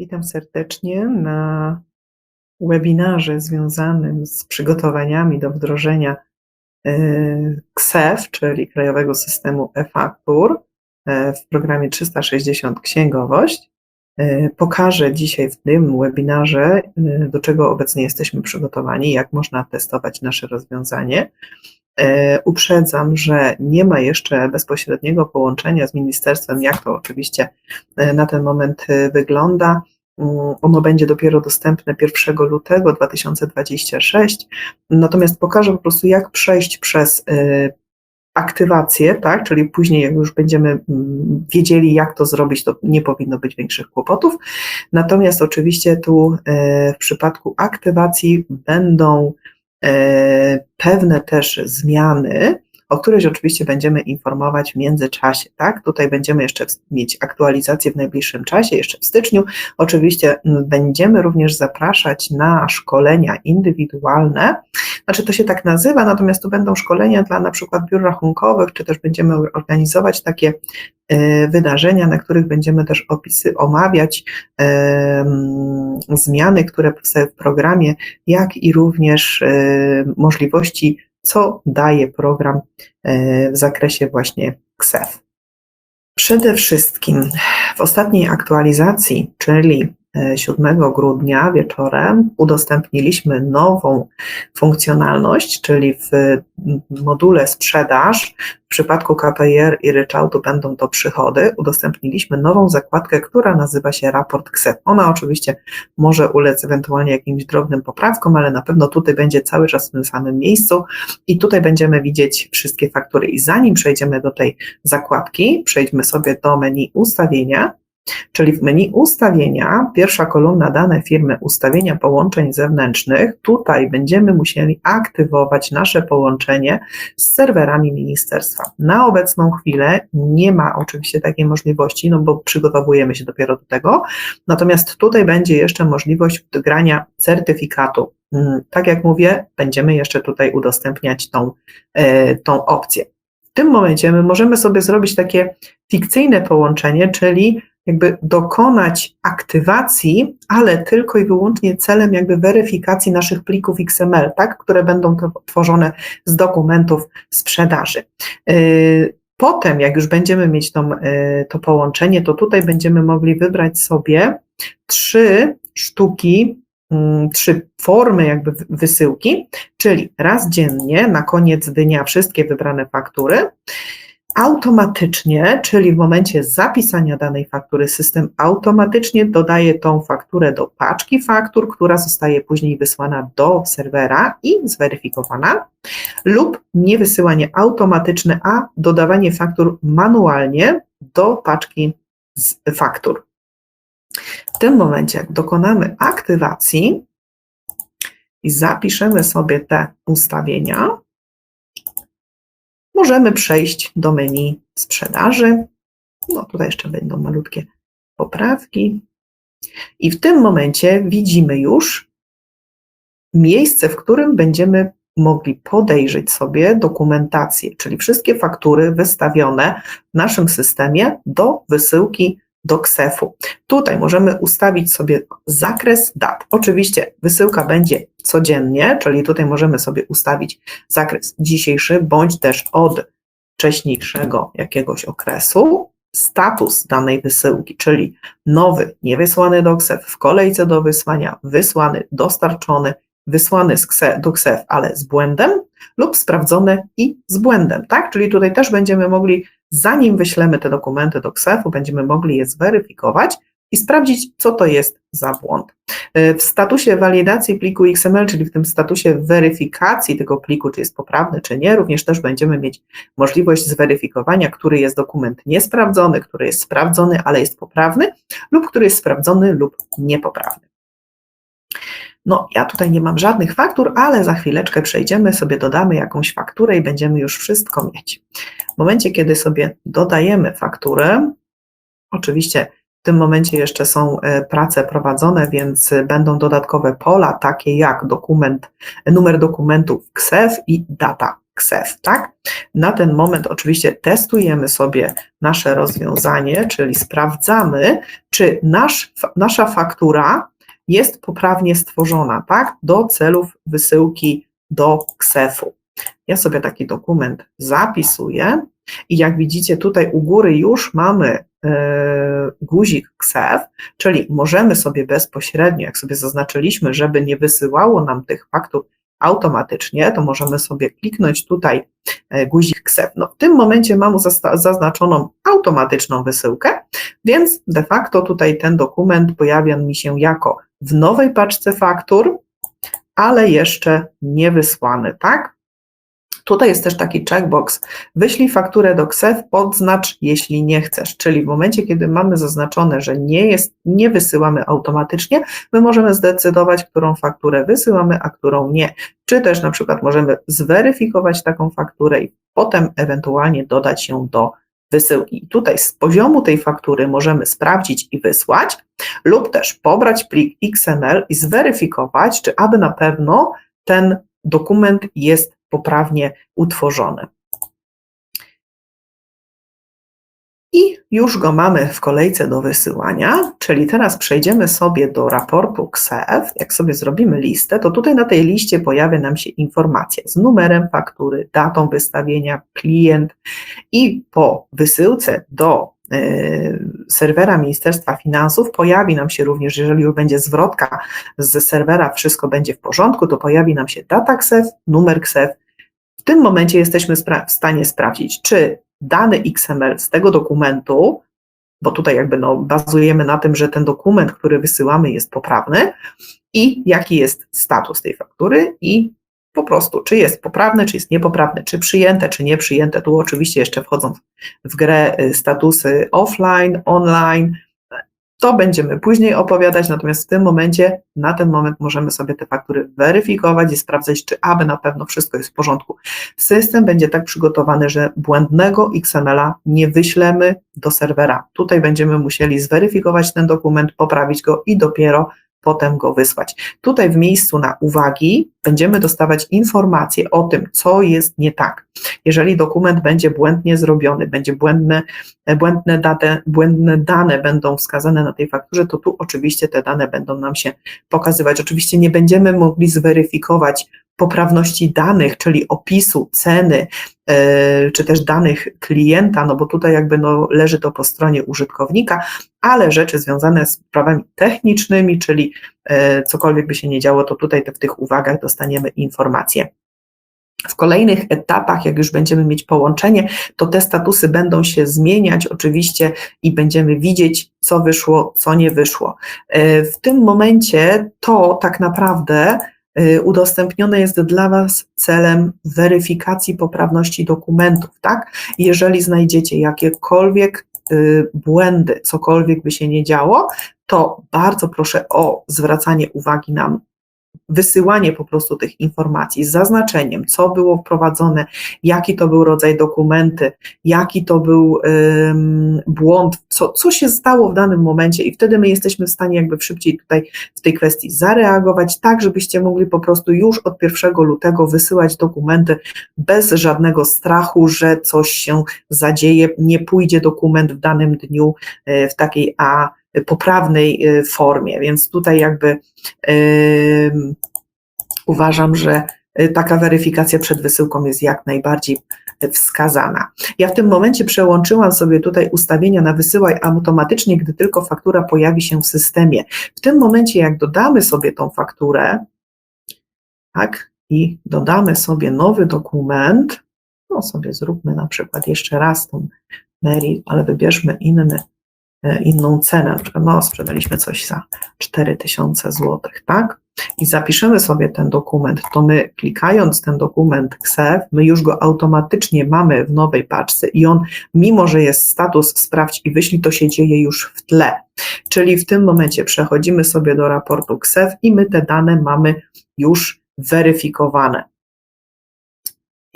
Witam serdecznie na webinarze związanym z przygotowaniami do wdrożenia y, KSEF, czyli Krajowego Systemu e-Faktur y, w programie 360 Księgowość. Y, pokażę dzisiaj w tym webinarze, do czego obecnie jesteśmy przygotowani, jak można testować nasze rozwiązanie. Uprzedzam, że nie ma jeszcze bezpośredniego połączenia z ministerstwem, jak to oczywiście na ten moment wygląda. Mm, ono będzie dopiero dostępne 1 lutego 2026. Natomiast pokażę po prostu, jak przejść przez aktywację, tak? Czyli później, jak już będziemy mm, wiedzieli, jak to zrobić, to nie powinno być większych kłopotów. Natomiast oczywiście tu w przypadku aktywacji będą pewne też zmiany, o których oczywiście będziemy informować w międzyczasie, tak? Tutaj będziemy jeszcze mieć aktualizację w najbliższym czasie, jeszcze w styczniu. Oczywiście będziemy również zapraszać na szkolenia indywidualne, znaczy to się tak nazywa, natomiast to będą szkolenia dla na przykład biur rachunkowych, czy też będziemy organizować takie e, wydarzenia, na których będziemy też opisy omawiać zmiany, które powstały w programie, jak i również um, możliwości co daje program e, w zakresie właśnie KSEF. Przede wszystkim w ostatniej aktualizacji, czyli 7 grudnia wieczorem udostępniliśmy nową funkcjonalność, czyli w module sprzedaż, w przypadku KPR i ryczałtu będą to przychody, udostępniliśmy nową zakładkę, która nazywa się raport KSEP. Ona oczywiście może ulec ewentualnie jakimś drobnym poprawkom, ale na pewno tutaj będzie cały czas w tym samym miejscu i tutaj będziemy widzieć wszystkie faktury. I zanim przejdziemy do tej zakładki, przejdźmy sobie do menu ustawienia Czyli w menu ustawienia, pierwsza kolumna dane firmy ustawienia połączeń zewnętrznych, tutaj będziemy musieli aktywować nasze połączenie z serwerami ministerstwa. Na obecną chwilę nie ma oczywiście takiej możliwości, no bo przygotowujemy się dopiero do tego, natomiast tutaj będzie jeszcze możliwość wgrania certyfikatu. Mm, tak jak mówię, będziemy jeszcze tutaj udostępniać tą, e, tą opcję. W tym momencie my możemy sobie zrobić takie fikcyjne połączenie, czyli jakby dokonać aktywacji, ale tylko i wyłącznie celem jakby weryfikacji naszych plików XML, tak, które będą tworzone z dokumentów sprzedaży. Y, potem, jak już będziemy mieć tą, y, to połączenie, to tutaj będziemy mogli wybrać sobie trzy sztuki, mm, trzy formy jakby wysyłki, czyli raz dziennie, na koniec dnia wszystkie wybrane faktury, automatycznie, czyli w momencie zapisania danej faktury, system automatycznie dodaje tą fakturę do paczki faktur, która zostaje później wysłana do serwera i zweryfikowana, lub nie wysyłanie automatyczne, a dodawanie faktur manualnie do paczki faktur. W tym momencie, jak dokonamy aktywacji i zapiszemy sobie te ustawienia, możemy przejść do menu sprzedaży. No tutaj jeszcze będą malutkie poprawki. I w tym momencie widzimy już miejsce, w którym będziemy mogli podejrzeć sobie dokumentację, czyli wszystkie faktury wystawione w naszym systemie do wysyłki do KSEF-u. Tutaj możemy ustawić sobie zakres dat. Oczywiście wysyłka będzie codziennie, czyli tutaj możemy sobie ustawić zakres dzisiejszy bądź też od wcześniejszego jakiegoś okresu, status danej wysyłki, czyli nowy, niewysłany do KSEF, w kolejce do wysłania, wysłany, dostarczony, wysłany z KSE, do KSEF, ale z błędem lub sprawdzony i z błędem, tak? Czyli tutaj też będziemy mogli zanim wyślemy te dokumenty do KSEF-u, będziemy mogli je zweryfikować i sprawdzić, co to jest za błąd. E, w statusie walidacji pliku XML, czyli w tym statusie weryfikacji tego pliku, czy jest poprawny, czy nie, również też będziemy mieć możliwość zweryfikowania, który jest dokument niesprawdzony, który jest sprawdzony, ale jest poprawny, lub który jest sprawdzony lub niepoprawny. No, ja tutaj nie mam żadnych faktur, ale za chwileczkę przejdziemy, sobie dodamy jakąś fakturę i będziemy już wszystko mieć. W momencie, kiedy sobie dodajemy fakturę, oczywiście w tym momencie jeszcze są e, prace prowadzone, więc będą dodatkowe pola, takie jak dokument, numer dokumentu KSEF i data KSEF, tak? Na ten moment oczywiście testujemy sobie nasze rozwiązanie, czyli sprawdzamy, czy nasz, nasza faktura jest poprawnie stworzona, tak? Do celów wysyłki do KSEF-u. Ja sobie taki dokument zapisuję i jak widzicie tutaj u góry już mamy e, guzik KSEF, czyli możemy sobie bezpośrednio, jak sobie zaznaczyliśmy, żeby nie wysyłało nam tych faktur automatycznie, to możemy sobie kliknąć tutaj e, guzik KSEF. No, w tym momencie mam zaznaczoną automatyczną wysyłkę, więc de facto tutaj ten dokument pojawia mi się jako w nowej paczce faktur, ale jeszcze nie wysłany, tak? Tutaj jest też taki checkbox. Wyślij fakturę do KSEF, odznacz jeśli nie chcesz. Czyli w momencie, kiedy mamy zaznaczone, że nie jest, nie wysyłamy automatycznie, my możemy zdecydować, którą fakturę wysyłamy, a którą nie. Czy też na przykład możemy zweryfikować taką fakturę i potem ewentualnie dodać ją do wysyłki. I tutaj z poziomu tej faktury możemy sprawdzić i wysłać, lub też pobrać plik XML i zweryfikować, czy aby na pewno ten dokument jest poprawnie utworzony. I już go mamy w kolejce do wysyłania, czyli teraz przejdziemy sobie do raportu KSEF. Jak sobie zrobimy listę, to tutaj na tej liście pojawia nam się informacja z numerem faktury, datą wystawienia, klient i po wysyłce do y, serwera Ministerstwa Finansów pojawi nam się również, jeżeli już będzie zwrotka z serwera, wszystko będzie w porządku, to pojawi nam się data KSEF, numer KSEF. W tym momencie jesteśmy w stanie sprawdzić, czy dany XML z tego dokumentu, bo tutaj jakby no bazujemy na tym, że ten dokument, który wysyłamy jest poprawny i jaki jest status tej faktury i po prostu, czy jest poprawny, czy jest niepoprawny, czy przyjęte, czy nieprzyjęte. Tu oczywiście jeszcze wchodzą w grę y, statusy offline, online, to będziemy później opowiadać, natomiast w tym momencie, na ten moment możemy sobie te faktury weryfikować i sprawdzać, czy aby na pewno wszystko jest w porządku. System będzie tak przygotowany, że błędnego XML-a nie wyślemy do serwera. Tutaj będziemy musieli zweryfikować ten dokument, poprawić go i dopiero potem go wysłać. Tutaj w miejscu na uwagi będziemy dostawać informacje o tym, co jest nie tak. Jeżeli dokument będzie błędnie zrobiony, będzie błędne, błędne, date, błędne dane będą wskazane na tej fakturze, to tu oczywiście te dane będą nam się pokazywać. Oczywiście nie będziemy mogli zweryfikować poprawności danych, czyli opisu, ceny, e, czy też danych klienta, no bo tutaj jakby no leży to po stronie użytkownika, ale rzeczy związane z prawami technicznymi, czyli e, cokolwiek by się nie działo, to tutaj w tych uwagach dostaniemy informacje. W kolejnych etapach, jak już będziemy mieć połączenie, to te statusy będą się zmieniać oczywiście i będziemy widzieć, co wyszło, co nie wyszło. E, w tym momencie to tak naprawdę udostępnione jest dla Was celem weryfikacji poprawności dokumentów, tak? Jeżeli znajdziecie jakiekolwiek y, błędy, cokolwiek by się nie działo, to bardzo proszę o zwracanie uwagi nam wysyłanie po prostu tych informacji z zaznaczeniem, co było wprowadzone, jaki to był rodzaj dokumenty, jaki to był um, błąd, co, co się stało w danym momencie i wtedy my jesteśmy w stanie jakby szybciej tutaj w tej kwestii zareagować, tak żebyście mogli po prostu już od 1 lutego wysyłać dokumenty bez żadnego strachu, że coś się zadzieje, nie pójdzie dokument w danym dniu e, w takiej A poprawnej y, formie, więc tutaj jakby uważam, że y, taka weryfikacja przed wysyłką jest jak najbardziej wskazana. Ja w tym momencie przełączyłam sobie tutaj ustawienia na wysyłaj automatycznie, gdy tylko faktura pojawi się w systemie. W tym momencie, jak dodamy sobie tą fakturę, tak, i dodamy sobie nowy dokument, no sobie zróbmy na przykład jeszcze raz tą Mary, ale wybierzmy inny inną cenę, na przykład no, sprzedaliśmy coś za 4000 zł, tak? I zapiszemy sobie ten dokument, to my klikając ten dokument KSEF, my już go automatycznie mamy w nowej paczce i on, mimo że jest status sprawdź i wyślij, to się dzieje już w tle. Czyli w tym momencie przechodzimy sobie do raportu KSEF i my te dane mamy już weryfikowane.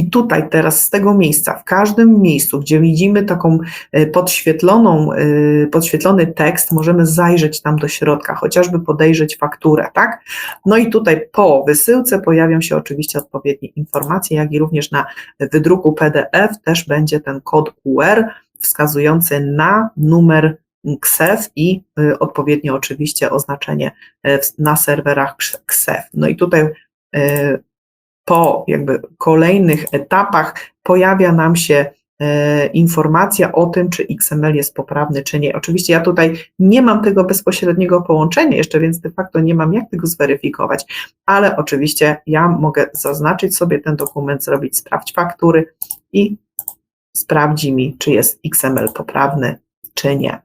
I tutaj teraz z tego miejsca, w każdym miejscu, gdzie widzimy taką e, podświetloną, e, podświetlony tekst, możemy zajrzeć tam do środka, chociażby podejrzeć fakturę, tak? No i tutaj po wysyłce pojawią się oczywiście odpowiednie informacje, jak i również na wydruku PDF też będzie ten kod QR wskazujący na numer KSEF i y, odpowiednio oczywiście oznaczenie na serwerach KSEF. No i tutaj po jakby kolejnych etapach pojawia nam się e, informacja o tym, czy XML jest poprawny, czy nie. Oczywiście ja tutaj nie mam tego bezpośredniego połączenia jeszcze, więc de facto nie mam jak tego zweryfikować, ale oczywiście ja mogę zaznaczyć sobie ten dokument, zrobić sprawdź faktury i sprawdzi mi, czy jest XML poprawny, czy nie.